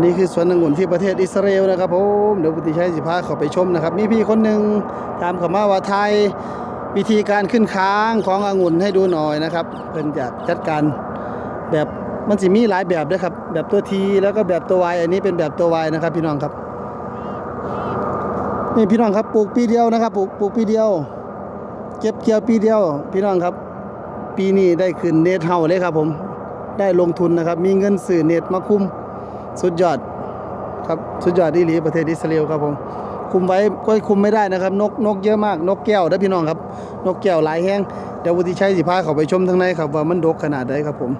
นนี้คือสวนองุ่นที่ประเทศอิสราเอลนะครับผมเดี๋ยวพุทธิชัยสิพาเข้าไปชมนะครับ มีพี่คนหนึ่งตามเขามาว่าไทยวิธีการขึ้นค้างขององุ่นให้ดูหน่อยนะครับเพิ่นจะจัดการแบบมันสิมีหลายแบบด้วยครับ แบบตัวทีแล้วก็แบบตัววายอันนี้เป็นแบบตัววายนะครับ พี่น้องครับนี่พี่น้องครับปลูกปีเดียวนะครับปลูกปลูกปีเดียว เก็บเกี่ยวปีเดียว พี่น้องครับ ปีนี้ได้ขึ้นเนตเฮาเลยครับ ผมได้ลงทุนนะครับ มีเงินซื้อเนตมาคุ้ม สุดยอดครับสุดยอดที่หลีประเทศอิสราเอลครับผมคุมไว้ก็คุมไม่ได้นะครับ นกนกเยอะมาก นกแก้วนะพี่น้องครับ นกแก้วหลายแห้งเดี๋ยววุฒิชัยสิพาเขาไปชมทางในครับว่ามันดกขนาดใดครับผม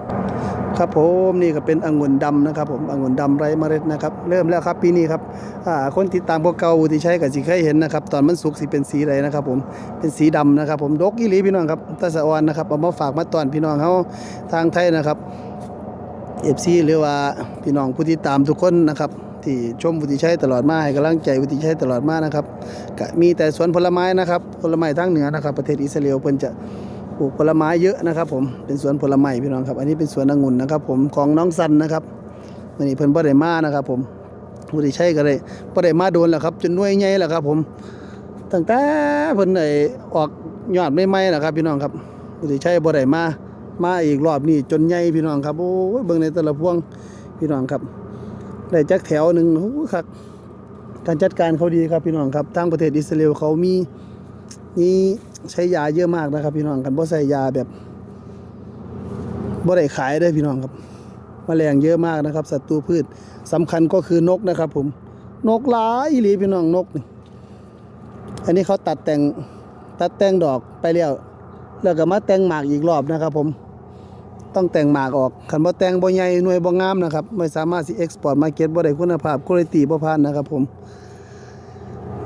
ครับผมนี่ก็เป็นองุ่นดำนะครับ ผมองุ่นดำไร้เมล็ดนะครับ เริ่มแล้วครับปีนี้ครับอ่าคนติดตามพวกเก่าวุฒิชัยก็สิเคยเห็นนะครับ ตอนมันสุกสิเป็นสีอะไรนะครับ ผมเป็นสีดำนะครับ ผมดกอีหลีพี่น้องครับตาสะออนนะครับเอามาฝากมาตอนพี่น้องเขาทางไทยนะครับ เอฟซีหรือว่าพี่น้องผู้ที่ตามทุกคนนะครับ ที่ชมวุฒิชัยตลอดมาให้กำลังใจวุฒิชัยตลอดมานะครับก็มีแต่สวนผลไม้นะครับผลไม้ทางเหนือนะครับ ประเทศอิสราเอลเพิ่นจะปลูกผลไม้เยอะนะครับ ผมเป็นสวนผลไม้พี่น้องครับ อันนี้เป็นสวนองุ่นนะครับ ผมของน้องสันนะครับวันนี้เพิ่นบ่ได้มานะครับ ผมวุฒิชัยก็ได้บ่ได้มาโดนแล้วครับ จนน่วยใหญ่แล้วครับ ผมตั้งแต่เพิ่นได้ออกยอดใหม่ๆนะครับ พี่น้องครับวุฒิชัยบ่ได้มา มาอีกรอบนี้จนใหญ่พี่น้องครับโอ้ยเบิ่งในแต่ละพวงพี่น้องครับได้จักแถวหนึ่งโอ้ยครับการจัดการเขาดีครับพี่น้องครับทางประเทศอิสราเอลเขามีมีใช้ยาเยอะมากนะครับ พี่น้องกันบ่ใส่ยาแบบบ่ได้ขายเด้พี่น้องครับแมลงเยอะมากนะครับศัตรูพืชสำคัญก็คือนกนะครับ ผมนกหลายอีหลีพี่น้องนกนี่อันนี้เขาตัดแต่งตัดแต่งดอกไปแล้วแล้วก็มาแต่งหมากอีกรอบนะครับ ผม ต้องแต่งหมากออกคันบ่แต่งบ่ใหญ่หน่วยบ่งามนะครับไม่สามารถสิเอ็กซ์พอร์ตมาเก็ตบ่ได้คุณภาพคุณภาพบ่ผ่านนะครับผม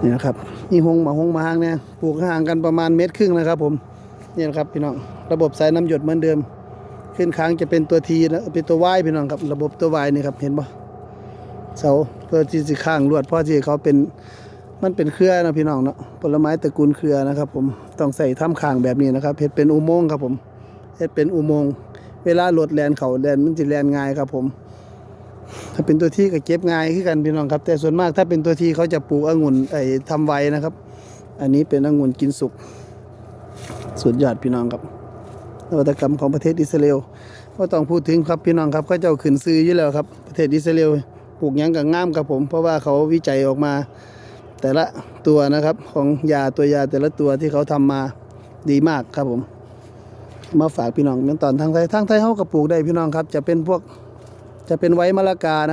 นี่นะครับนี่หงมาหงมาหางเนี่ยปลูกห่างกันประมาณเมตรครึ่งนะครับ ผมนี่นะครับพี่น้องระบบสายน้ำหยดเหมือนเดิม ขึ้นค้างจะเป็นตัวทีนะเป็นตัววายพี่น้องครับ ระบบตัววายนี่ครับเห็นบ่เสาเพื่อที่จะข้างลวดเพราะที่เขาเป็นมันเป็นเครือนะพี่น้องเนาะผลไม้ตระกูลเครือนะครับ ผมต้องใส่ถ้ำคางแบบนี้นะครับเฮ็ดเป็นอุโมงค์ครับผมเฮ็ดเป็นอุโมงค์ เวลารถแลนเขาแลนมันจะแลนง่ายครับผม ถ้าเป็นตัวที่ก็เก็บง่ายคือกันพี่น้องครับ แต่ส่วนมากถ้าเป็นตัวที่เขาจะปลูกองุ่นไอ้ทำไว้นะครับ อันนี้เป็นองุ่นกินสุกสุดยอดพี่น้องครับนวัตกรรมของประเทศอิสราเอลก็ต้องพูดถึงครับพี่น้องครับเขาเจ้าขึ้นซื้ออยู่แล้วครับประเทศอิสราเอลปลูกยังกับง่ามครับผม เพราะว่าเขาวิจัยออกมา แต่ละตัวนะครับของยาตัวยาแต่ละตัวที่เขาทำมาดีมากครับผม มาฝากพี่น้องเมื่อตอนทางไทยทางไทยเขาก็ปลูกได้พี่น้องครับ จะเป็นพวกจะเป็นไว้มะละกานะ